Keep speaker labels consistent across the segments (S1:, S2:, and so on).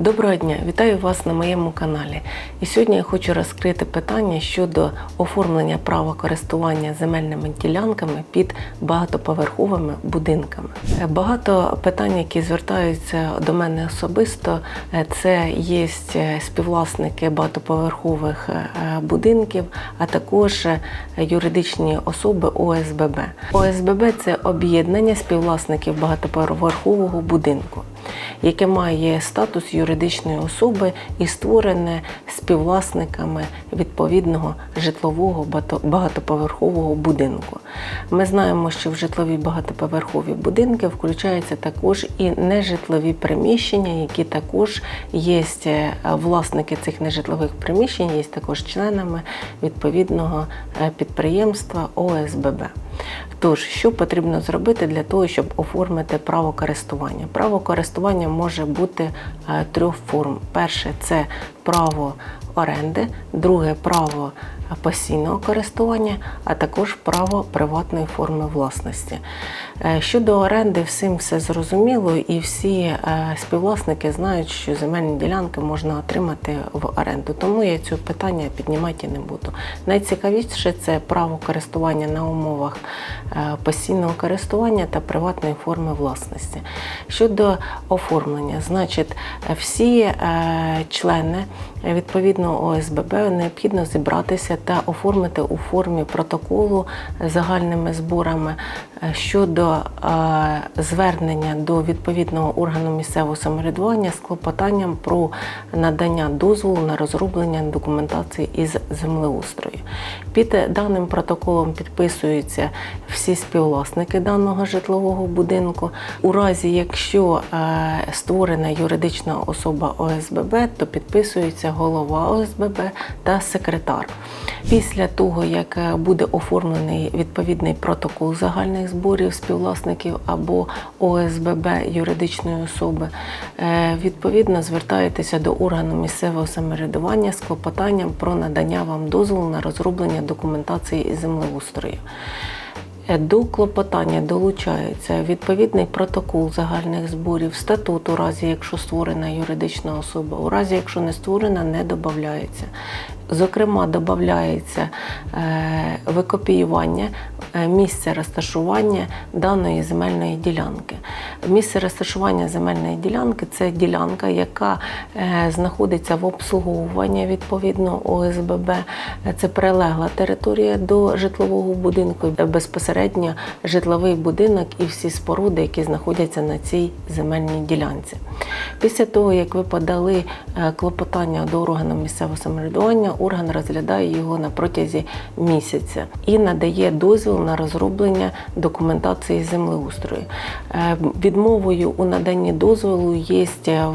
S1: Доброго дня, вітаю вас на моєму каналі. І сьогодні я хочу розкрити питання щодо оформлення права користування земельними ділянками під багатоповерховими будинками. Е, Багато питань, які звертаються до мене особисто, е, це є е, співвласники багатоповерхових будинків, а також юридичні особи ОСББ. ОСББ це об'єднання співвласників багатоповерхового будинку яке має статус юридичної особи і створене співвласниками відповідного житлового багатоповерхового будинку. Ми знаємо, що в житлові багатоповерхові будинки включаються також і нежитлові приміщення, які також є е, власники цих нежитлових приміщень, є також членами відповідного е, підприємства ОСББ. Тож, що потрібно зробити для того, щоб оформити право користування? Право користування може бути е, трьох форм. Перше це право оренди, друге право постійного користування, а також право приватної форми власності. Е, Щодо оренди, всім все зрозуміло, і всі е, співвласники знають, що земельні ділянки можна отримати в оренду. Тому я цього питання піднімати не буду. Найцікавіше це право користування на умовах е, постійного користування та приватної форми власності. Щодо оформлення, значить, всі члени відповідного ОСББ необхідно зібратися та оформити у формі протоколу загальними зборами е, щодо е, звернення до відповідного органу місцевого самоврядування з клопотанням про надання дозволу на розроблення документації із землеустрою. Під даним протоколом підписуються всі співвласники даного житлового будинку. У разі, якщо е, створена юридична особа ОСББ, то підписується голова ОСББ та секретар. Після того, як е, буде оформлений відповідний протокол загальних зборів співвласників або ОСББ юридичної особи, е, відповідно звертаєтеся до органу місцевого самоврядування з клопотанням про надання вам дозволу на розроблення документації із землеустрою. До клопотання долучається відповідний протокол загальних зборів, статут у разі, якщо створена юридична особа, у разі, якщо не створена, не додається. Зокрема, додається е, викопіювання е, місця розташування даної земельної ділянки. Місце розташування земельної ділянки це ділянка, яка е, знаходиться в обслуговуванні відповідно ОСББ. Це прилегла територія до житлового будинку, безпосередньо житловий будинок і всі споруди, які знаходяться на цій земельній ділянці. Після того, як ви подали е, клопотання до органу місцевого самоврядування, орган розглядає його на протязі місяця і надає дозвіл на розроблення документації землеустрою. Е, Відмовою у наданні дозволу є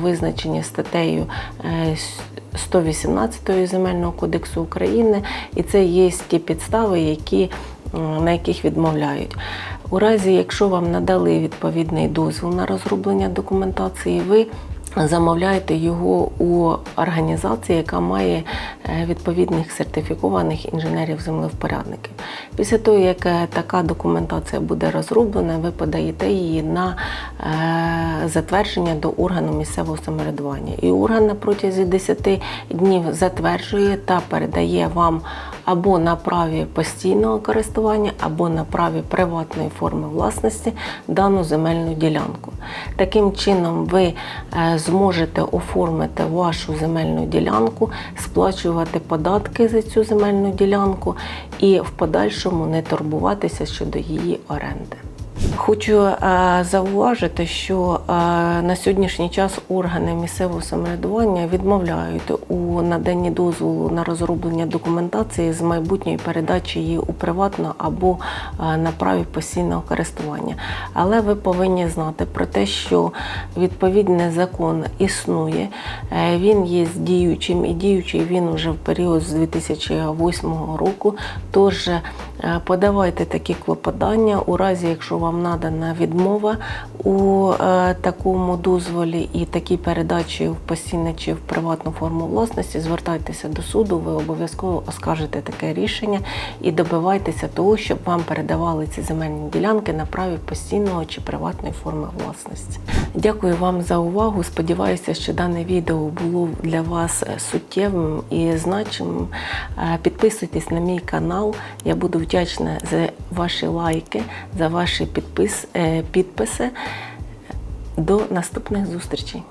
S1: визначення статтею е, 118 Земельного кодексу України, і це є ті підстави, які, на яких відмовляють. У разі, якщо вам надали відповідний дозвіл на розроблення документації, ви замовляєте його у організації, яка має е, відповідних сертифікованих інженерів-землевпорядників. Після того, як е, така документація буде розроблена, ви подаєте її на е, затвердження до органу місцевого самоврядування. І орган на протязі 10 днів затверджує та передає вам або на праві постійного користування, або на праві приватної форми власності дану земельну ділянку. Таким чином, ви е, зможете оформити вашу земельну ділянку, сплачувати податки за цю земельну ділянку і в подальшому не турбуватися щодо її оренди. Хочу е, зауважити, що е, на сьогоднішній час органи місцевого самоврядування відмовляють у наданні дозволу на розроблення документації з майбутньої передачі її у приватну або е, на праві постійного користування. Але ви повинні знати про те, що відповідний закон існує, він є діючим і діючий він уже в період з 2008 року. Тож подавайте такі клопотання у разі, якщо вам надана відмова у е, такому дозволі і такій передачі в постійне чи в приватну форму власності, звертайтеся до суду, ви обов'язково оскаржите таке рішення і добивайтеся того, щоб вам передавали ці земельні ділянки на праві постійного чи приватної форми власності. Дякую вам за увагу. Сподіваюся, що дане відео було для вас е, суттєвим і значимим. Е, Підписуйтесь на мій канал. Я буду вдячна за ваші лайки, за ваші підпис, е, підписи. До наступних зустрічей.